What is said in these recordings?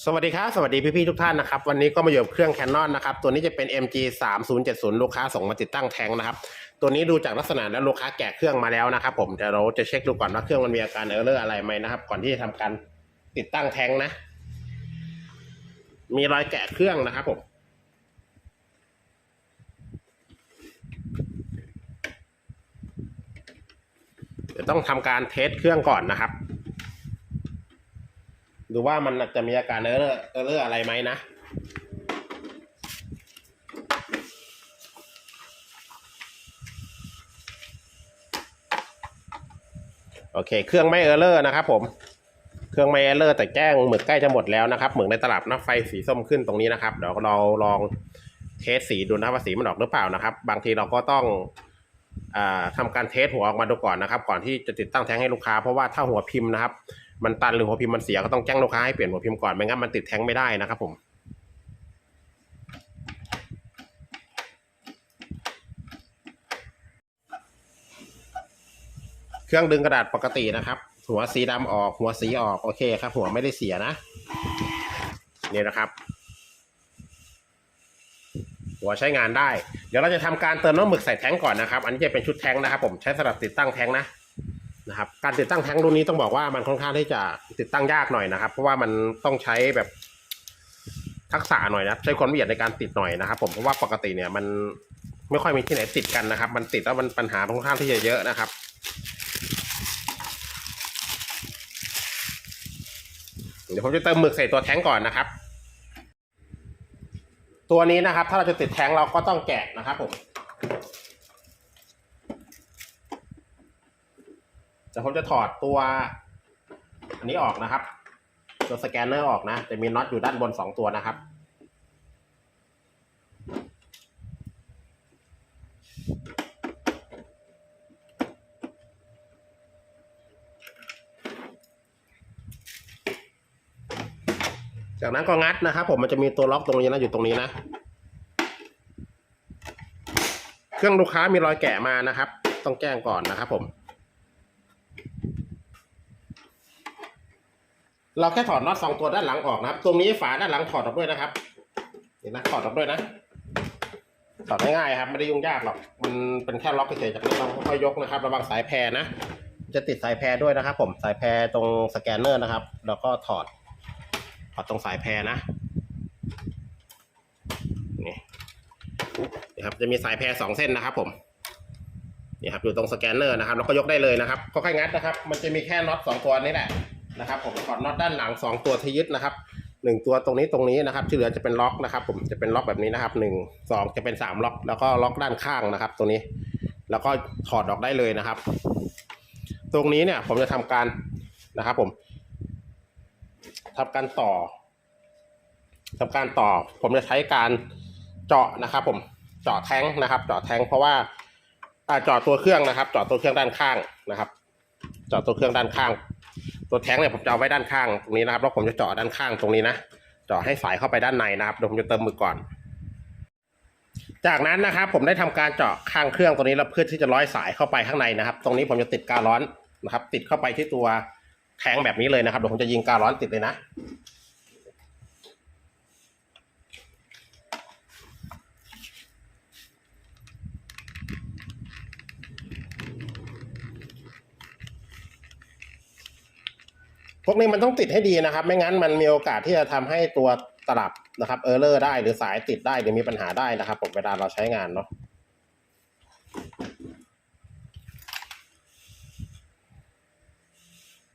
สวัสดีครับ สวัสดีพี่ๆทุกท่านนะครับ วันนี้ก็มาอยู่กับเครื่อง Canon นนะครับ ตัวนี้จะเป็น MG 3 0 7 0ลูกค้าส่งมาติดตั้งแทงนะครับ ตัวนี้ดูจากลักษณะแล้วลูกค้าแกะเครื่องมาแล้วนะครับผมเดี๋ยวเราจะเช็คดูก่อนว่าเครื่องมันมีอาการเออร์เลอร์อะไรไหมนะครับ ก่อนที่จะทำการติดตั้งแทงนะ มีรอยแกะเครื่องนะครับผมเดี๋ยวต้องทำการเทสเครื่องก่อนนะครับ ดูว่ามันจะมีอาการเออเออร์อะไรไหมนะโอเค เครื่องไม่เออร์เลอร์นะครับผม เครื่องไม่เออร์เลอร์แต่แจ้งหมึกใกล้จะหมดแล้วนะครับ หมึกในตลับนะไฟสีส้มขึ้นตรงนี้นะครับ เดี๋ยวเราลองเทสสีดูนะว่าสีมันออกหรือเปล่านะครับ บางทีเราก็ต้องอาทำการเทสหัวออกมาดูก่อนนะครับ ก่อนที่จะติดตั้งแทงให้ลูกค้า เพราะว่าถ้าหัวพิมพ์นะครับ มันตันหรือหัวพิมพ์มันเสียก็ต้องแจ้งลูกค้าให้เปลี่ยนหัวพิมพ์ก่อนไม่งั้นมันติดแท้งไม่ได้นะครับผมเครื่องดึงกระดาษปกตินะครับ หัวสีดำออกหัวสีออกโอเคครับ หัวไม่ได้เสียนะนี่นะครับ หัวใช้งานได้ เดี๋ยวเราจะทำการเติมน้ำหมึกใส่แท้งก่อนนะครับ อันนี้จะเป็นชุดแท้งนะครับ ผมใช้สำหรับติดตั้งแท้งนะ นะครับ การติดตั้งแท้งรุ่นนี้ต้องบอกว่ามันค่อนข้างที่จะติดตั้งยากหน่อยนะครับ เพราะว่ามันต้องใช้แบบทักษะหน่อยนะใช้ความละเอียดในการติดหน่อยนะครับ ผมเพราะว่าปกติเนี่ยมันไม่ค่อยมีที่ไหนติดกันนะครับ มันติดแล้วมันปัญหาค่อนข้างที่จะเยอะนะครับเดี๋ยวผมจะเติมหมึกใส่ตัวแท้งก่อนนะครับ ตัวนี้นะครับ ถ้าเราจะติดแท้งเราก็ต้องแกะนะครับผม เดี๋ยวผมจะถอดตัวอันนี้ออกนะครับ ตัวสแกนเนอร์ออกนะ จะมีน็อตอยู่ด้านบนสองตัวนะครับ จากนั้นก็งัดนะครับ ผมมันจะมีตัวล็อกตรงนี้นะอยู่ตรงนี้นะ เครื่องลูกค้ามีรอยแกะมานะครับ ต้องแจ้งก่อนนะครับผม เราแค่ถอดน็อตสองตัวด้านหลังออกนะครับ ตรงนี้ฝาด้านหลังถอดออกด้วยนะครับ เห็นนะถอดออกด้วยนะ ถอดง่ายๆครับ ไม่ได้ยุ่งยากหรอก มันเป็นแค่ล็อกเฉยๆจากนี้เราค่อยยกนะครับ ระวังสายแพรนะ จะติดสายแพรด้วยนะครับ ผม สายแพรตรงสแกนเนอร์นะครับ แล้วก็ถอด ถอดตรงสายแพรนะ นี่นี่ครับ จะมีสายแพรสองเส้นนะครับ ผมนี่ครับอยู่ตรงสแกนเนอร์นะครับแล้วก็ยกได้เลยนะครับค่อยๆงัดนะครับ มันจะมีแค่น็อตสองตัวนี้แหละ นะครับ ผมถอดน็อตด้านหลังสองตัวที่ยึดนะครับหนึ่งตัวตรงนี้ตรงนี้นะครับ ที่เหลือจะเป็นล็อกนะครับ ผมจะเป็นล็อกแบบนี้นะครับหนึ่งสองจะเป็นสามล็อก แล้วก็ล็อกด้านข้างนะครับตรงนี้ แล้วก็ถอดออกได้เลยนะครับ ตรงนี้เนี่ย ผมจะทำการนะครับ ผมทำการต่อทำการต่อ ผมจะใช้การเจาะนะครับ ผมเจาะแท้งนะครับ เจาะแท้งเพราะว่าเจาะตัวเครื่องนะครับ เจาะตัวเครื่องด้านข้างนะครับ เจาะตัวเครื่องด้านข้าง ตัวแท้งเนี่ยผมจะเอาไว้ด้านข้างตรงนี้นะครับแล้วผมจะเจาะด้านข้างตรงนี้นะเจาะให้สายเข้าไปด้านในนะครับเดี๋ยวผมจะเติมมือก่อน จากนั้นนะครับ ผมได้ทำการเจาะข้างเครื่องตัวนี้แล้วเพื่อที่จะร้อยสายเข้าไปข้างในนะครับ ตรงนี้ผมจะติดการร้อนนะครับ ติดเข้าไปที่ตัวแทงแบบนี้เลยนะครับเดี๋ยวผมจะยิงการร้อนติดเลยนะ วกนี้มันต้องติดให้ดีนะครับ ไม่งั้นมันมีโอกาสที่จะทำให้ตัวตลับนะครับเออร์เลอร์ได้หรือสายติดได้หรือมีปัญหาได้นะครับ ผมเวลาเราใช้งานเนาะ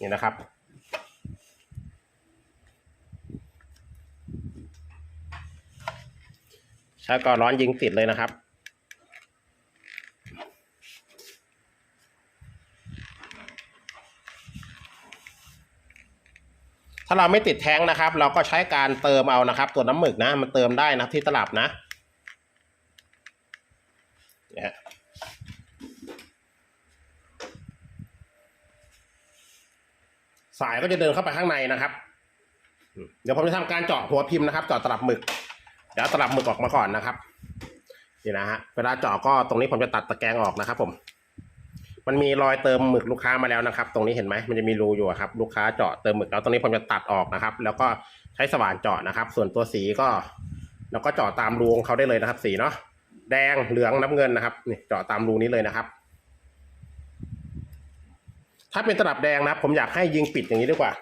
นี่นะครับ ใช้ก่อนร้อนยิงติดเลยนะครับ ถ้าเราไม่ติดแท้งนะครับ เราก็ใช้การเติมเอานะครับ ตัวน้ำหมึกนะ มันเติมได้นะที่ตลับนะเนี่ยฮะสายก็จะเดินเข้าไปข้างในนะครับ เดี๋ยวผมจะทำการเจาะหัวพิมพ์นะครับเจาะตลับหมึก เดี๋ยวตลับหมึกออกมาก่อนนะครับ นี่นะฮะ เวลาเจาะก็ตรงนี้ผมจะตัดตะแกรงออกนะครับ ผม มันมีรอยเติมหมึกลูกค้ามาแล้วนะครับ ตรงนี้เห็นไหมมันจะมีรูอยู่ครับ ลูกค้าเจาะเติมหมึกแล้วตรงนี้ผมจะตัดออกนะครับ แล้วก็ใช้สว่านเจาะนะครับ ส่วนตัวสีก็เราก็เจาะตามรูของเขาได้เลยนะครับ สีเนาะแดงเหลืองน้ำเงินนะครับนี่เจาะตามรูนี้เลยนะครับ ถ้าเป็นตลับแดงนะผมอยากให้ยิงปิดอย่างนี้ดีกว่า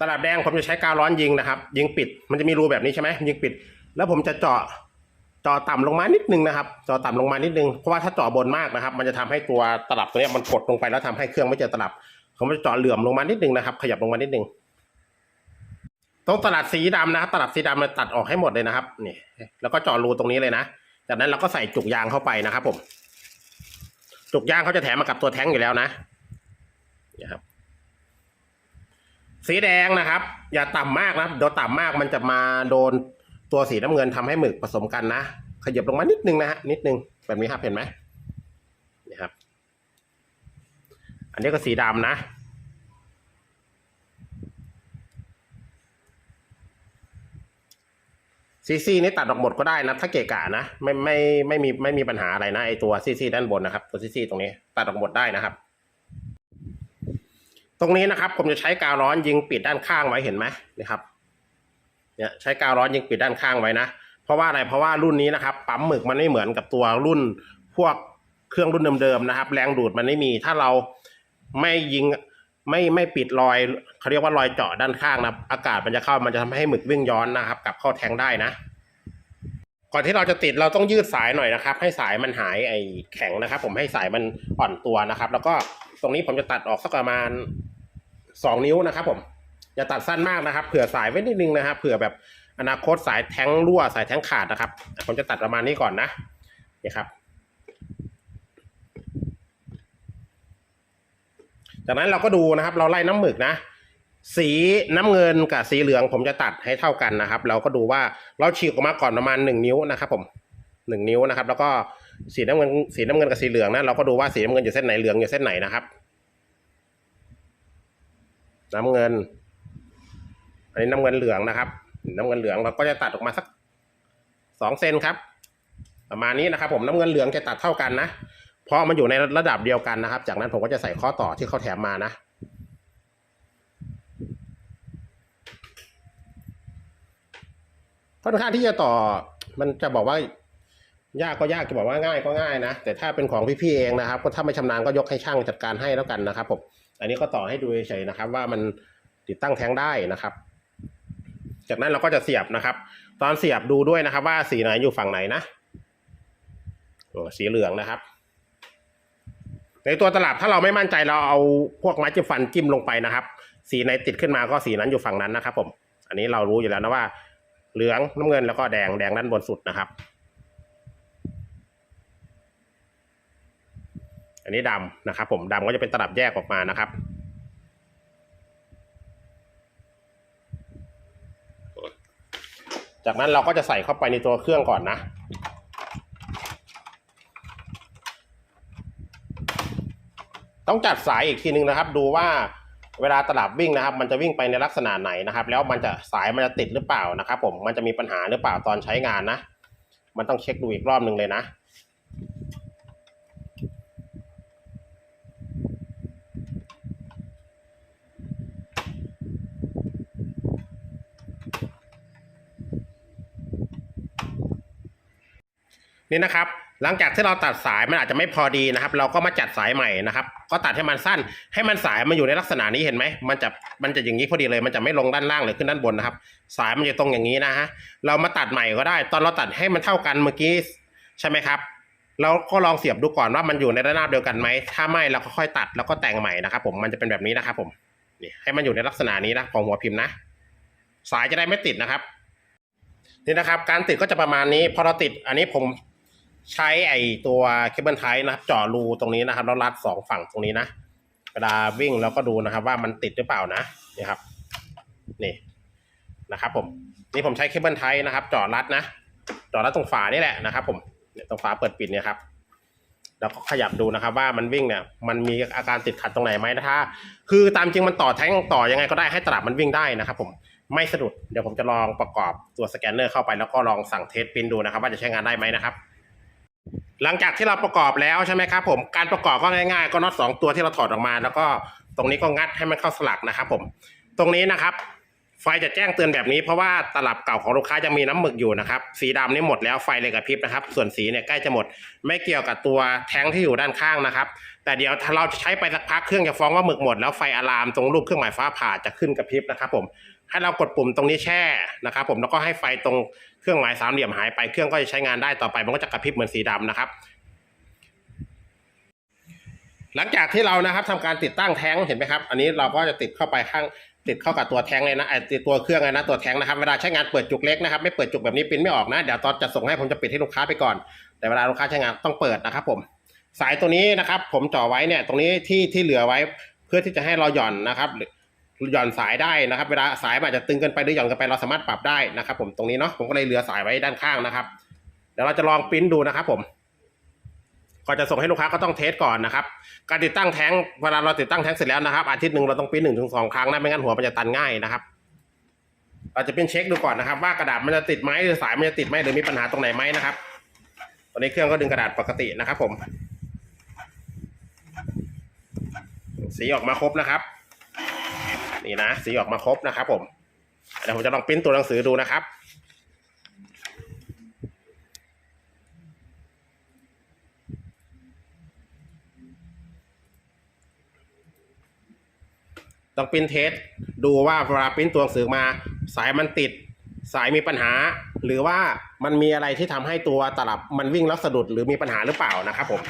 ตลับแดงผมจะใช้กาวร้อนยิงนะครับ ยิงปิดมันจะมีรูแบบนี้ใช่ไหมยิงปิด แล้วผมจะเจาะเจาะต่ำลงมานิดนึงนะครับเจาะต่ำลงมานิดนึง เพราะว่าถ้าเจาะบนมากนะครับ มันจะทำให้ตัวตลับตัวนี้มันกดลงไปแล้วทำให้เครื่องไม่เจอตลับผมจะเจาะเหลื่อมลงมานิดนึงนะครับ ขยับลงมานิดนึง ตรงตลับสีดำนะครับ ตลับสีดำเราตัดออกให้หมดเลยนะครับ นี่ แล้วก็เจาะรูตรงนี้เลยนะ จากนั้นเราก็ใส่จุกยางเข้าไปนะครับ ผม จุกยางเขาจะแถมมากับตัวแท้งอยู่แล้วนะนี่ครับ สีแดงนะครับ อย่าต่ำมากนะโดนต่ำมากมันจะมาโดนตัวสีน้ำเงินทำให้หมึกผสมกันนะขยับลงมานิดนึงนะฮะนิดนึงแบบนี้ครับเห็นไหมนี่ครับ อันนี้ก็สีดำนะ ซีซีนี่ตัดออกหมดก็ได้นะ ถ้าเกะกะนะ ไม่ไม่ไม่มีไม่มีปัญหาอะไรนะไอตัวซีซีด้านบนนะครับ ตัวซีซีตรงนี้ ตัดออกหมดได้นะครับ รงนี้นะครับ ผมจะใช้กาวร้อนยิงปิดด้านข้างไว้เห็นไหมนะครับ เนี่ยใช้กาวร้อนยิงปิดด้านข้างไว้นะ เพราะว่าอะไรเพราะว่ารุ่นนี้นะครับปั๊มหมึกมันไม่เหมือนกับตัวรุ่นพวกเครื่องรุ่นเดิมๆนะครับ แรงดูดมันไม่มี ถ้าเราไม่ยิงไม่ไม่ปิดรอยเขาเรียกว่ารอยเจาะด้านข้างนะอากาศมันจะเข้ามันจะทำให้หมึกวิ่งย้อนนะครับกลับเข้าแทงได้นะ ก่อนที่เราจะติดเราต้องยืดสายหน่อยนะครับ ให้สายมันหายไอแข็งนะครับ ผมให้สายมันอ่อนตัวนะครับ แล้วก็ตรงนี้ผมจะตัดออกสักประมาณ สองนิ้วนะครับ ผม อย่าตัดสั้นมากนะครับเผื่อสายไว้นิดนึงนะครับเผื่อแบบอนาคตสายแทงรั่วสายแทงขาดนะครับ ผมจะตัดประมาณนี้ก่อนนะนี่ครับ จากนั้นเราก็ดูนะครับ เราไล่น้ำหมึกนะสีน้ำเงินกับสีเหลืองผมจะตัดให้เท่ากันนะครับ เราก็ดูว่าเราฉีกออกมาก่อนประมาณหนึ่งนิ้วนะครับ ผมหนึ่งนิ้วนะครับ แล้วก็สีน้ำเงินสีน้ำเงินกับสีเหลืองนะเราก็ดูว่าสีน้ำเงินอยู่เส้นไหนเหลืองอยู่เส้นไหนนะครับ น้ำเงิน อันนี้น้ำเงินเหลืองนะครับ น้ำเงินเหลืองเราก็จะตัดออกมาสักสองเซนครับ ประมาณนี้นะครับ ผมน้ำเงินเหลืองจะตัดเท่ากันนะเพราะมันอยู่ในระดับเดียวกันนะครับ จากนั้นผมก็จะใส่ข้อต่อที่เขาแถมมานะค่อนข้างที่จะต่อ มันจะบอกว่ายากก็ยากจะบอกว่าง่ายก็ง่ายนะ แต่ถ้าเป็นของพี่ๆเองนะครับ ก็ถ้าไม่ชำนาญก็ยกให้ช่างจัดการให้แล้วกันนะครับผม อันนี้ก็ต่อให้ดูเฉยๆนะครับ ว่ามันติดตั้งแท้งได้นะครับ จากนั้นเราก็จะเสียบนะครับ ตอนเสียบดูด้วยนะครับ ว่าสีไหนอยู่ฝั่งไหนนะสีเหลืองนะครับ ในตัวตลับถ้าเราไม่มั่นใจเราเอาพวกไม้จิ้มฟันจิ้มลงไปนะครับ สีไหนติดขึ้นมาก็สีนั้นอยู่ฝั่งนั้นนะครับ ผม อันนี้เรารู้อยู่แล้วนะว่า เหลืองน้ำเงินแล้วก็แดงแดงด้านบนสุดนะครับ อันนี้ดำนะครับ ผมดำก็จะเป็นตลับแยกออกมานะครับจากนั้นเราก็จะใส่เข้าไปในตัวเครื่องก่อนนะ ต้องจัดสายอีกทีนึงนะครับ ดูว่าเวลาตลับวิ่งนะครับ มันจะวิ่งไปในลักษณะไหนนะครับ แล้วมันจะสายมันจะติดหรือเปล่านะครับ ผมมันจะมีปัญหาหรือเปล่าตอนใช้งานนะ มันต้องเช็คดูอีกรอบหนึ่งเลยนะ นี่นะครับ หลังจากที่เราตัดสายมันอาจจะไม่พอดีนะครับ เราก็มาจัดสายใหม่นะครับ ก็ตัดให้มันสั้น ให้มันสายมันอยู่ในลักษณะนี้เห็นไหมมันจะมันจะอย่างนี้พอดีเลย มันจะไม่ลงด้านล่างหรือขึ้นด้านบนนะครับ สายมันจะตรงอย่างนี้นะฮะเรามาตัดใหม่ก็ได้ ตอนเราตัดให้มันเท่ากันเมื่อกี้ใช่ไหมครับเราก็ลองเสียบดูก่อนว่ามันอยู่ในระนาบเดียวกันไหม ถ้าไม่เราก็ค่อยตัดแล้วก็แต่งใหม่นะครับ ผม มันจะเป็นแบบนี้นะครับ ผมนี่ให้มันอยู่ในลักษณะนี้นะของหัวพิมพ์นะ สายจะได้ไม่ติดนะครับ นี่นะครับ การติดก็จะประมาณนี้ พอเราติดอันนี้ผม ใช้ไอตัวเคเบิลไทนะครับเจาะรูตรงนี้นะครับแล้วรัดสองฝั่งตรงนี้นะเวลาวิ่งเราก็ดูนะครับ ว่ามันติดหรือเปล่านะนี่ครับ นี่นะครับ ผม นี่ผมใช้เคเบิลไทนะครับเจาะรัดนะเจาะรัดตรงฝานี่แหละนะครับ ผมเนี่ยตรงฝาเปิดปิดเนี่ยครับแล้วก็ขยับดูนะครับ ว่ามันวิ่งเนี่ย มันมีอาการติดขัดตรงไหนไหมนะถ้าคือตามจริงมันต่อแท้งต่อยังไงก็ได้ให้ตลับมันวิ่งได้นะครับ ผมไม่สะดุดเดี๋ยวผมจะลองประกอบตัวสแกนเนอร์เข้าไปแล้วก็ลองสั่งเทสปินดูนะครับ ว่าจะใช้งานได้ไหมนะครับ หลังจากที่เราประกอบแล้วใช่ไหมครับผมการประกอบก็ง่ายๆ ก็น็อตสองตัวที่เราถอดออกมา แล้วก็ตรงนี้ก็งัดให้มันเข้าสลักนะครับผมตรงนี้นะครับ ไฟจะแจ้งเตือนแบบนี้เพราะว่าตลับเก่าของลูกค้ายังมีน้ำหมึกอยู่นะครับ สีดำนี่หมดแล้วไฟเลยกระพริบนะครับ ส่วนสีเนี่ยใกล้จะหมด ไม่เกี่ยวกับตัวแท้งที่อยู่ด้านข้างนะครับ แต่เดี๋ยวถ้าเราใช้ไปสักพักเครื่องจะฟ้องว่าหมึกหมดแล้วไฟอะลามตรงรูปเครื่องหมายฟ้าผ่าจะขึ้นกระพริบนะครับผมให้เรากดปุ่มตรงนี้แช่นะครับผมแล้วก็ให้ไฟตรงเครื่องหมายสามเหลี่ยมหายไปเครื่องก็จะใช้งานได้ต่อไปมันก็จะกระพริบเหมือนสีดำนะครับ หลังจากที่เรานะครับทำการติดตั้งแท้งเห็นไหมครับ อันนี้เราก็จะติดเข้าไปข้างติดเข้ากับตัวแท้งเลยนะไอ้ติดตัวเครื่องเลยนะตัวแท้งนะครับเวลาใช้งานเปิดจุกเล็กนะครับไม่เปิดจุกแบบนี้ปิ้นไม่ออกนะเดี๋ยวตอนจะส่งให้ผมจะปิดให้ลูกค้าไปก่อน แต่เวลาลูกค้าใช้งานต้องเปิดนะครับผม สายตัวนี้นะครับ ผมจ่อไว้เนี่ยตรงนี้ที่ที่เหลือไว้เพื่อที่จะให้เราหย่อนนะครับหรือหย่อนสายได้นะครับ เวลาสายอาจจะตึงเกินไปหรือหย่อนเกินไปเราสามารถปรับได้นะครับ ผมตรงนี้เนาะผมก็เลยเหลือสายไว้ด้านข้างนะครับเดี๋ยวเราจะลองปริ้นดูนะครับผมก่อนจะส่งให้ลูกค้าก็ต้องเทสก่อนนะครับ การติดตั้งแท้งเวลาเราติดตั้งแท้งเสร็จแล้วนะครับ อาทิตย์หนึ่งเราต้องปริ้นหนึ่งถึงสองครั้งนะไม่งั้นหัวมันจะตันง่ายนะครับ เราจะเป็นเช็คดูก่อนนะครับ ว่ากระดาษมันจะติดไหมหรือสายมันจะติดไหมหรือมีปัญหาตรงไหนไหมนะครับ ตอนนี้เครื่องก็ดึงกระดาษปกตินะครับ ผม สีออกมาครบนะครับ นี่นะสีออกมาครบนะครับ ผมเดี๋ยวผมจะลองปิ้นตัวหนังสือดูนะครับต้องปิ้นเทสดูว่าเวลาปิ้นตัวหนังสือมา สายมันติด สายมีปัญหา หรือว่ามันมีอะไรที่ทำให้ตัวตลับมันวิ่งแล้วสะดุดหรือมีปัญหาหรือเปล่านะครับ ผม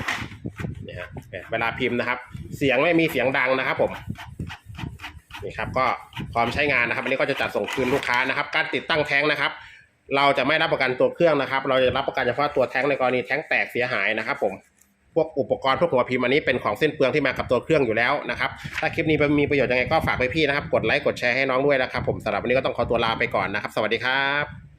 เนี่ยเวลาพิมพ์นะครับ เสียงไม่มีเสียงดังนะครับผมนี่ครับก็พร้อมใช้งานนะครับอันนี้ก็จะจัดส่งคืนลูกค้านะครับ การติดตั้งแท้งนะครับ เราจะไม่รับประกันตัวเครื่องนะครับ เราจะรับประกันเฉพาะตัวแท้งในกรณีแท้งแตกเสียหายนะครับ ผมพวกอุปกรณ์พวกหัวพิมพ์อันนี้เป็นของเส้นเปลืองที่มากับตัวเครื่องอยู่แล้วนะครับ ถ้าคลิปนี้มีประโยชน์ยังไงก็ฝากไปพี่นะครับ กดไลค์กดแชร์ให้น้องด้วยนะครับ ผมสำหรับวันนี้ก็ต้องขอตัวลาไปก่อนนะครับ สวัสดีครับ